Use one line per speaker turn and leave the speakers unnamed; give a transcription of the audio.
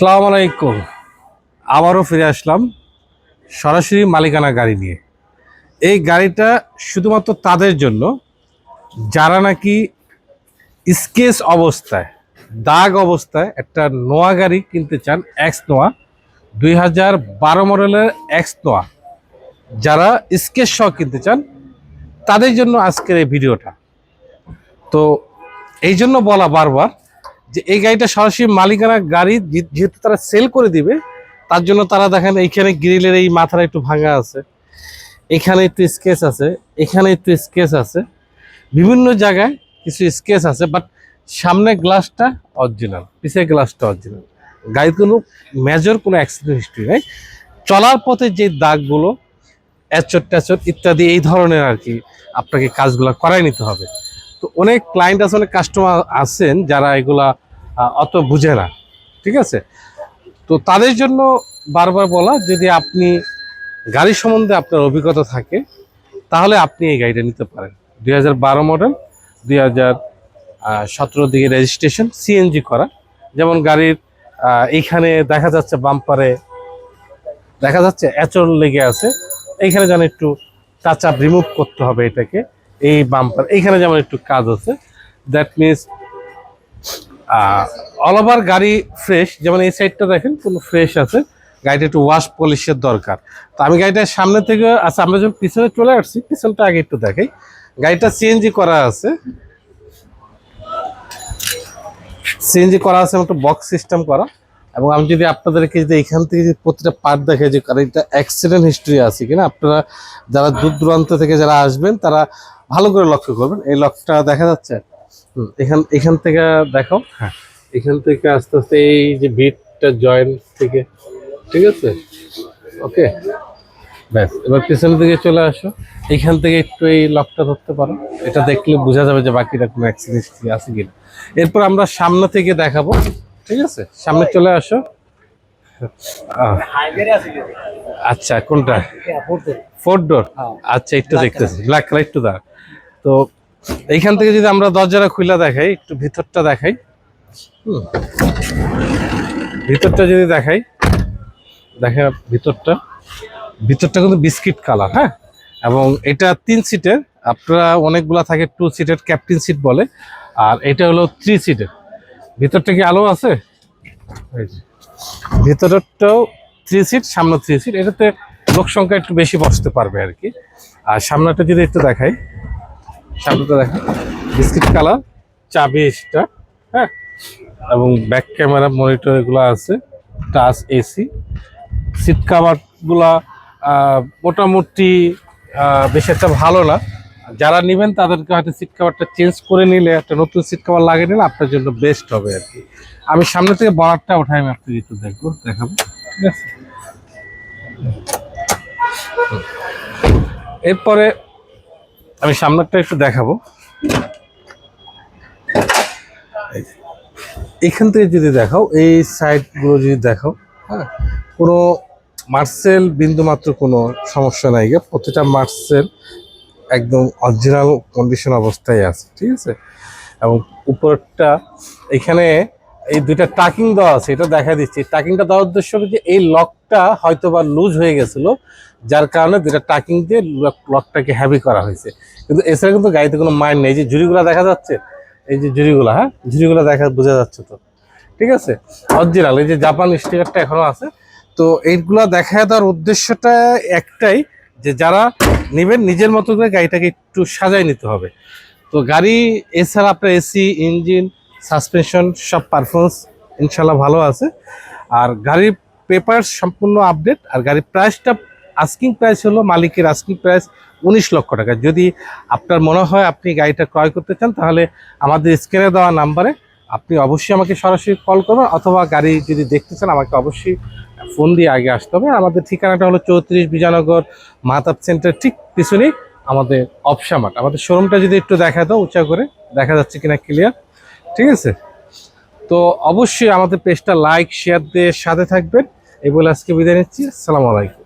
সালাম আলাইকুম। আবারও ফিরে আসলাম সরাসরি মালিকানা গাড়ি নিয়ে। এই গাড়িটা শুধুমাত্র তাদের জন্য, যারা নাকি স্কেচ অবস্থায়, দাগ অবস্থায় একটা নোয়া গাড়ি কিনতে চান, এক্স নোয়া, দুই হাজার বারো মডেলের এক্স নোয়া, যারা স্কেচ সহ কিনতে চান, তাদের জন্য আজকের এই ভিডিওটা। তো এই জন্য বলা বারবার যে এই গাড়িটা সরাসরি মালিকানা গাড়ি যেহেতু তারা সেল করে দিবে, তার জন্য তারা দেখেন এইখানে গ্রিলের এই মাথাটা একটু ভাঙা আছে, এখানে একটু স্কেচ আছে, এখানে একটু স্কেচ আছে, বিভিন্ন জায়গায় কিছু স্কেচ আছে বাট সামনে গ্লাসটা অরিজিনাল পিছের গ্লাসটা অরিজিনাল গাড়ির কোনো মেজর কোনো অ্যাক্সিডেন্ট হিস্ট্রি নেই। চলার পথে যে দাগগুলো এচট ট্যাচট ইত্যাদি, এই ধরনের আর কি আপনাকে কাজগুলো করাই নিতে হবে। তো অনেক ক্লায়েন্ট আছে, অনেক কাস্টমার আছেন যারা এগুলা অত বুঝে না। ঠিক আছে? তো তাদের জন্য বারবার বলা, যদি আপনি গাড়ি সম্বন্ধে আপনার অভিজ্ঞতা থাকে, তাহলে আপনি এই গাড়িটা নিতে পারেন। দুই হাজার বারো মডেল, দুই হাজার সতেরো দিকে রেজিস্ট্রেশন সিএনজি করা। যেমন গাড়ির এইখানে দেখা যাচ্ছে বাম্পারে দেখা যাচ্ছে এচল লেগে আছে। এইখানে যেন একটু টাচ আপ রিমুভ করতে হবে এটাকে, এই বাম্পার এইখানে যেমন একটু কাজ আছে। দ্যাট মিনস অল ওভার গাড়ি ফ্রেশ যেমন এই সাইডটা দেখেন কোনো ফ্রেশ আছে। গাড়িটা একটু ওয়াশ পলিশের দরকার। তো আমি গাড়িটার সামনে থেকে আচ্ছা আমরা যখন পিছনে চলে আসছি, পিছনটা আগে একটু দেখাই। গাড়িটা সিএনজি করা আছে। সিএনজি করা আছে একটু বক্স সিস্টেম করা। এবং আমি যদি আপনাদেরকে যদি এখান থেকে যদি প্রতিটা পার্ট দেখে যে গাড়িটা অ্যাক্সিডেন্ট হিস্ট্রি আছে কিনা, আপনারা যারা দূর দূরান্ত থেকে যারা আসবেন, তারা ভালো করে লক্ষ্য করবেন। এই লক্ষ্যটা দেখা যাচ্ছে? এখান এখান থেকে দেখো হ্যাঁ। এখান থেকে আস্তে আস্তে এই যে বিটটা জয়েন্ট থেকে ঠিক আছে? ওকে ব্যাস এবার পিছনের দিকে চলে আসো। এখান থেকে একটু এই লকটা ধরতে পারো। এটা দেখলে বোঝা যাবে যে বাকিটা কোনো অ্যাক্সিডেন্ট আছে কিনা। এরপর আমরা সামনে থেকে দেখাবো ঠিক আছে? সামনে চলে আসো। আচ্ছা কোনটা? ফোর ডোর আচ্ছা একটু দেখতেছি। ব্ল্যাক কালার একটু দা তো এইখান থেকে যদি আমরা দরজাটা খুলে দেখাই, একটু ভিতরটা দেখাই। ভিতরটা যদি দেখাই, দেখা ভিতরটা। ভিতরটা কিন্তু বিস্কিট কালার হ্যাঁ? এবং এটা তিন সিটের, আপনারা অনেকগুলা থাকে টু সিটের ক্যাপ্টেন সিট বলে, আর এটা হলো থ্রি সিটের ভিতরটা কি আলো আছে? ভিতরটাও থ্রি সিট সামনে থ্রি সিট এটাতে লোক সংখ্যা একটু বেশি বসতে পারবে আর কি। আর সামনেটা যদি একটু দেখাই সামনেটা দেখা বিস্কিট কালার, চাবি স্টার হ্যাঁ? এবং ব্যাক ক্যামেরা মনিটর এগুলো আছে টাচ এসি সিট কাভারগুলা মোটামুটি বেশ একটা ভালো না। যারা নেবেন তাদেরকে হয়তো সিট কাভারটা চেঞ্জ করে নিলে, একটা নতুন সিট কাভার লাগিয়ে নিলে আপনার জন্য বেস্ট হবে আর কি। আমি সামনে থেকে বনারটা ওঠাই আমি আপনাকে একটু দেখব, দেখাবো, ঠিক আছে? এরপরে আমি সামনেরটা একটু দেখাবো। এখান থেকে যদি দেখাও, এই সাইডগুলো যদি দেখাও হ্যাঁ কোনো মার্সেল বিন্দু মাত্র কোনো সমস্যা নাই গে, প্রতিটা মার্সেল একদম অরিজিনাল কন্ডিশন অবস্থায় আছে, ঠিক আছে? এবং উপরটা এখানে এই দুইটা টাকিং দেওয়া আছে, এটা দেখা দিচ্ছি। টাকিংটা দেওয়ার উদ্দেশ্য হলো যে এই লকটা হয়তো বা লুজ হয়ে গেছিল, যার কারণে দুইটা টাকিং দিয়ে লকটাকে হ্যাভি করা হয়েছে। কিন্তু এছাড়া কিন্তু গাড়িতে কোনো মাইন্ড নেই। যে ঝুড়িগুলো দেখা যাচ্ছে, এই যে ঝুড়িগুলো হ্যাঁ? ঝুড়িগুলো দেখা, বোঝা যাচ্ছে তো। ঠিক আছে? অরিজিনাল এই যে জাপান স্টিকারটা এখনও আছে। তো এইগুলা দেখা দেওয়ার উদ্দেশ্যটা একটাই যে যারা নেবেন, নিজের মতো করে গাড়িটাকে একটু সাজাই নিতে হবে। তো গাড়ি, এছাড়া আপনার এসি, ইঞ্জিন সাসপেনশন, সব পারফরমেন্স ইনশাল্লাহ ভালো আছে। আর গাড়ির পেপার সম্পূর্ণ আপডেট আর গাড়ির প্রাইসটা আস্কিং প্রাইস হলো, মালিকের আস্কিং প্রাইস উনিশ লক্ষ টাকা। যদি আপনার মনে হয় আপনি গাড়িটা ক্রয় করতে চান, তাহলে আমাদের স্ক্রিনে দেওয়া নাম্বারে আপনি অবশ্যই আমাকে সরাসরি কল করবেন অথবা গাড়ি যদি দেখতে চান, আমাকে অবশ্যই ফোন দিয়ে আগে আসতে হবে। আমাদের ঠিকানাটা হলো চৌত্রিশ বিজয়নগর মাতাব সেন্টার ঠিক পিছনেই আমাদের অপসা মাঠ। আমাদের শোরুমটা যদি একটু দেখা দাও, উঁচা করে, দেখা যাচ্ছে কিনা ক্লিয়ার ঠিক আছে? তো অবশ্যই আমাদের পেজটা লাইক শেয়ার দিয়ে সাথে থাকবেন। এই বলে আজকে বিদায় নিচ্ছি। সালাম আলাইকুম।